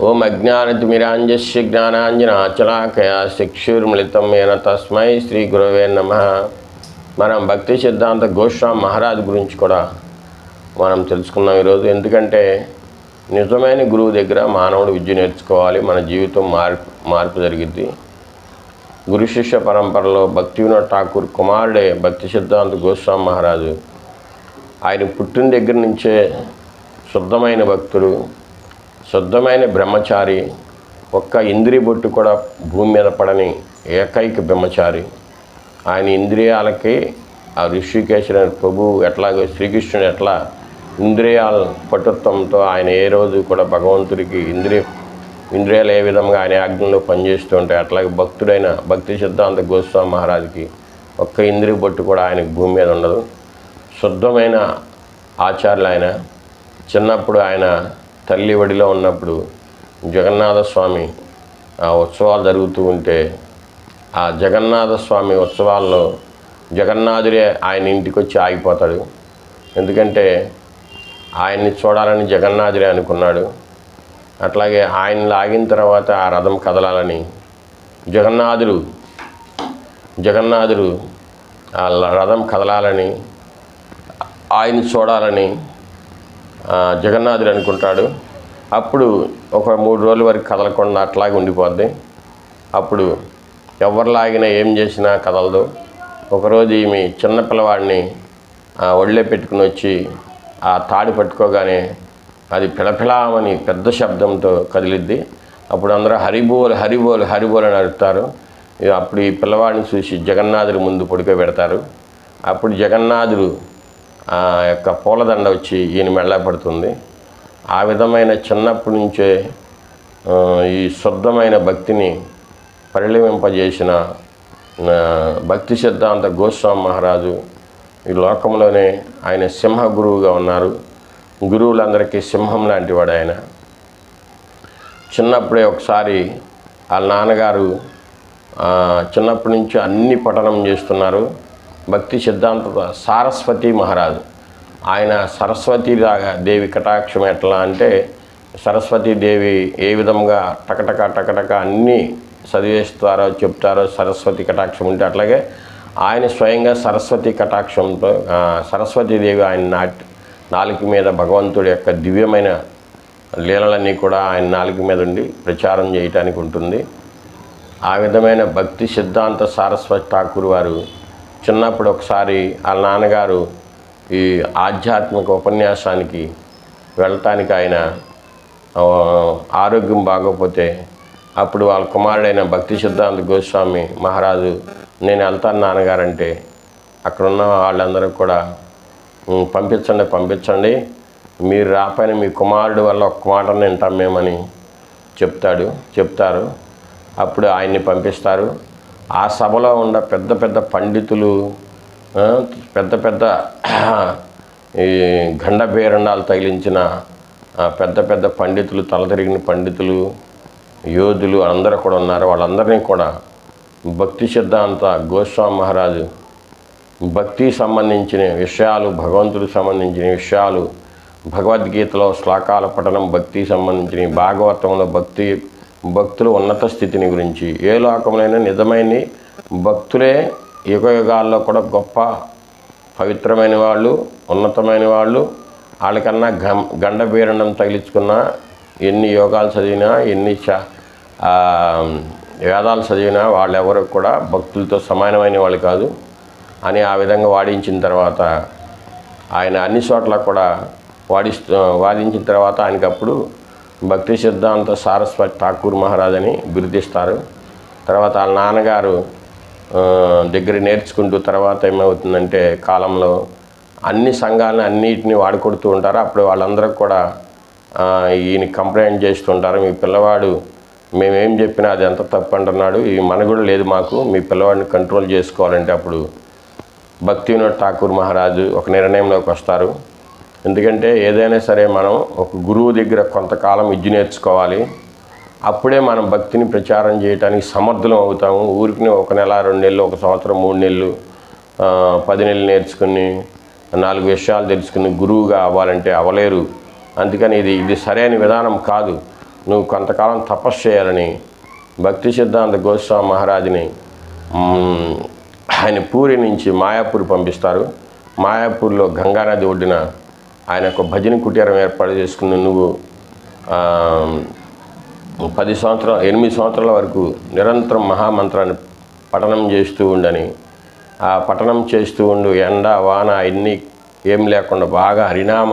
ఓం అజ్ఞానతిమిరాంజస్య జ్ఞానాంజనాచలాకయ శిక్షుర్మిళితం ఏన తస్మై శ్రీ గురవే నమ మనం భక్తి సిద్ధాంత గోస్వామి మహారాజు గురించి కూడా మనం తెలుసుకున్నాం ఈరోజు. ఎందుకంటే నిజమైన గురువు దగ్గర మానవుడు విద్య నేర్చుకోవాలి మన జీవితం మార్పు మార్పు జరిగిద్ది. గురు శిష్య పరంపరలో భక్తి వినోద్ ఠాకూర్ కుమారుడే భక్తి సిద్ధాంత గోస్వామి మహారాజు. ఆయన పుట్టిన దగ్గర నుంచే శుద్ధమైన భక్తుడు. శుద్ధమైన బ్రహ్మచారి ఒక్క ఇంద్రియ బొట్టు కూడా భూమి మీద పడని ఏకైక బ్రహ్మచారి. ఆయన ఇంద్రియాలకి ఆ ఋషికేశ్వర ప్రభు ఎట్లాగో శ్రీకృష్ణుడు ఎట్లా ఇంద్రియాల పటుత్వంతో ఆయన ఏ రోజు కూడా భగవంతుడికి ఇంద్రియ ఇంద్రియాలు ఏ విధంగా ఆయన ఆజ్ఞలో పనిచేస్తూ ఉంటాయి అట్లాగే భక్తుడైన భక్తి సిద్ధాంత గోస్వామి మహారాజుకి ఒక్క ఇంద్రియ బొట్టు కూడా ఆయనకు భూమి మీద ఉండదు. శుద్ధమైన ఆచార్యులు ఆయన చిన్నప్పుడు ఆయన తల్లి ఒడిలో ఉన్నప్పుడు జగన్నాథ స్వామి ఆ ఉత్సవాలు జరుగుతూ ఉంటే ఆ జగన్నాథ స్వామి ఉత్సవాల్లో జగన్నాథుడే ఆయన ఇంటికి వచ్చి ఆగిపోతాడు. ఎందుకంటే ఆయన్ని చూడాలని జగన్నాథుడే అనుకున్నాడు. అట్లాగే ఆయన లాగిన తర్వాత ఆ రథం కదలాలని జగన్నాథుడు జగన్నాథుడు ఆ రథం కదలాలని ఆయన చూడాలని జగన్నాథుడు అనుకుంటాడు. అప్పుడు ఒక మూడు రోజుల వరకు కదలకుండా అట్లాగే ఉండిపోద్ది. అప్పుడు ఎవరిలాగినా ఏం చేసినా కదలదు. ఒకరోజు ఈమె చిన్న పిల్లవాడిని ఒళ్ళే పెట్టుకుని వచ్చి ఆ తాడు పట్టుకోగానే అది పిలపిలామని పెద్ద శబ్దంతో కదిలిద్ది. అప్పుడు అందరూ హరిబోల్ హరిబోల్ హరిబోల్ అని అడుగుతారు అప్పుడు ఈ పిల్లవాడిని చూసి జగన్నాథుడి ముందు పడుకోబెడతారు. అప్పుడు జగన్నాథుడు ఆ యొక్క పూలదండ వచ్చి ఈయన మెళ్ళ పడుతుంది. ఆ విధమైన చిన్నప్పటి నుంచే ఈ శుద్ధమైన భక్తిని పరిణమింపజేసిన భక్తి సిద్ధాంత గోస్వామి మహారాజు ఈ లోకంలోనే ఆయన సింహ గురువుగా ఉన్నారు. గురువులందరికీ సింహం లాంటివాడు ఆయన. చిన్నప్పుడే ఒకసారి వాళ్ళ నాన్నగారు చిన్నప్పటి నుంచి అన్ని పఠనం చేస్తున్నారు. భక్తి సిద్ధాంత సారస్వతి మహారాజు. ఆయన సరస్వతి రాగా దేవి కటాక్షం ఎట్లా అంటే సరస్వతి దేవి ఏ విధంగా టకటక టకటక అన్నీ చదివేస్తారో చెప్తారో సరస్వతి కటాక్షం ఉంటే అట్లాగే ఆయన స్వయంగా సరస్వతి కటాక్షంతో సరస్వతీదేవి ఆయన నాటి నాలుగు మీద భగవంతుడి యొక్క దివ్యమైన లీలలన్నీ కూడా ఆయన నాలుక మీద ఉండి ప్రచారం చేయటానికి ఉంటుంది. ఆ విధమైన భక్తి సిద్ధాంత సారస్వతి ఠాకూర్ వారు చిన్నప్పుడు ఒకసారి వాళ్ళ నాన్నగారు ఈ ఆధ్యాత్మిక ఉపన్యాసానికి వెళ్ళటానికి ఆయన ఆరోగ్యం బాగోకపోతే అప్పుడు వాళ్ళ కుమారుడైన భక్తి సిద్ధాంత గోస్వామి మహారాజు నేను వెళ్తాను నాన్నగారంటే అక్కడున్న వాళ్ళందరూ కూడా పంపించండి పంపించండి. మీరు రాపైన మీ కుమారుడు వల్ల ఒక్క మాట వింటాం మేమని చెప్తాడు చెప్తారు. అప్పుడు ఆయన్ని పంపిస్తారు. ఆ సభలో ఉన్న పెద్ద పెద్ద పండితులు పెద్ద పెద్ద ఈ గండ తగిలించిన పెద్ద పెద్ద పండితులు తల తిరిగిన పండితులు యోధులు అందరూ కూడా ఉన్నారు. వాళ్ళందరినీ కూడా భక్తి సిద్ధాంత గోస్వామి మహారాజు భక్తికి సంబంధించిన విషయాలు భగవంతుడికి సంబంధించిన విషయాలు భగవద్గీతలో శ్లోకాల పఠనం భక్తికి సంబంధించిన భాగవతంలో భక్తి భక్తుల ఉన్నత స్థితిని గురించి. ఏ లోకంలోనైనా నిజమైన భక్తులే యుగ యుగాల్లో కూడా గొప్ప పవిత్రమైన వాళ్ళు ఉన్నతమైన వాళ్ళు. వాళ్ళకన్నా గం గండ తగిలించుకున్న ఎన్ని యోగాలు చదివినా ఎన్ని చ వేదాలు చదివినా వాళ్ళెవరు కూడా భక్తులతో సమానమైన వాళ్ళు కాదు. అని ఆ విధంగా వాడించిన తర్వాత ఆయన అన్ని చోట్ల కూడా వాడిస్తూ వాదించిన తర్వాత ఆయనకి అప్పుడు భక్తి సిద్ధాంత సారస్వతి ఠాకూర్ మహారాజ్ అని బిరుదిస్తారు. తర్వాత వాళ్ళ నాన్నగారు దగ్గర నేర్చుకుంటూ తర్వాత ఏమవుతుందంటే కాలంలో అన్ని సంఘాలను అన్నిటిని వాడుకొడుతూ ఉంటారు. అప్పుడు వాళ్ళందరూ కూడా ఈయన కంప్లైంట్ చేస్తుంటారు. మీ పిల్లవాడు మేమేం చెప్పినా అది ఎంత తప్పు అంటున్నాడు ఈ మనగుడు లేదు మాకు మీ పిల్లవాడిని కంట్రోల్ చేసుకోవాలంటే అప్పుడు భక్తి వినోద్ ఠాకూర్ మహారాజు ఒక నిర్ణయంలోకి వస్తారు. ఎందుకంటే ఏదైనా సరే మనం ఒక గురువు దగ్గర కొంతకాలం విద్య నేర్చుకోవాలి. అప్పుడే మనం భక్తిని ప్రచారం చేయడానికి సమర్థులం అవుతాము. ఊరికి ఒక నెల రెండు నెలలు ఒక సంవత్సరం మూడు నెలలు పది నెలలు నేర్చుకుని నాలుగు విషయాలు తెలుసుకుని గురువుగా అవ్వాలంటే అవ్వలేరు. అందుకని ఇది ఇది సరైన విధానం కాదు. నువ్వు కొంతకాలం తపస్సు చేయాలని భక్తి సిద్ధాంత గోస్వామి మహారాజుని ఆయన పూరి నుంచి మాయాపూర్ పంపిస్తారు. మాయాపూర్లో గంగానది ఒడ్డున ఆయన ఒక భజన కుటీరం ఏర్పాటు చేసుకుని నువ్వు పది సంవత్సరాలు ఎనిమిది సంవత్సరాల వరకు నిరంతరం మహామంత్రాన్ని పఠనం చేస్తూ ఉండని ఆ పఠనం చేస్తూ ఉండు ఎండ వాన ఎన్ని ఏం లేకుండా బాగా హరినామ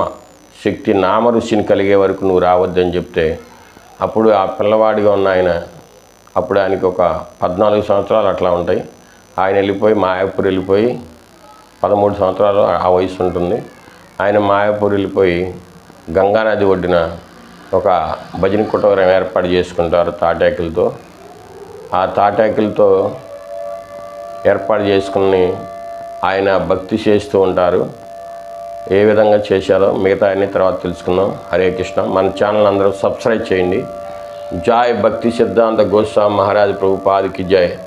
శక్తి నామరుచిని కలిగే వరకు నువ్వు రావద్దని చెప్తే అప్పుడు ఆ పిల్లవాడిగా ఉన్న ఆయన అప్పుడు ఆయనకి ఒక పద్నాలుగు సంవత్సరాలు అట్లా ఉంటాయి. ఆయన వెళ్ళిపోయి మాయాపూర్ వెళ్ళిపోయి పదమూడు సంవత్సరాలు ఆ వయసు ఉంటుంది. ఆయన మాయాపూర్ వెళ్ళిపోయి గంగానది ఒడ్డున ఒక భజన కుటవరం ఏర్పాటు చేసుకుంటారు తాటాకులతో. ఆ తాటాకులతో ఏర్పాటు చేసుకుని ఆయన భక్తి చేస్తూ ఉంటారు. ఏ విధంగా చేశారో మిగతా అన్ని తర్వాత తెలుసుకుందాం. హరే కృష్ణ. మన ఛానల్ అందరూ సబ్స్క్రైబ్ చేయండి. జాయ్ భక్తి సిద్ధాంత గోస్వామి మహారాజ్ ప్రభుపాదికి జై.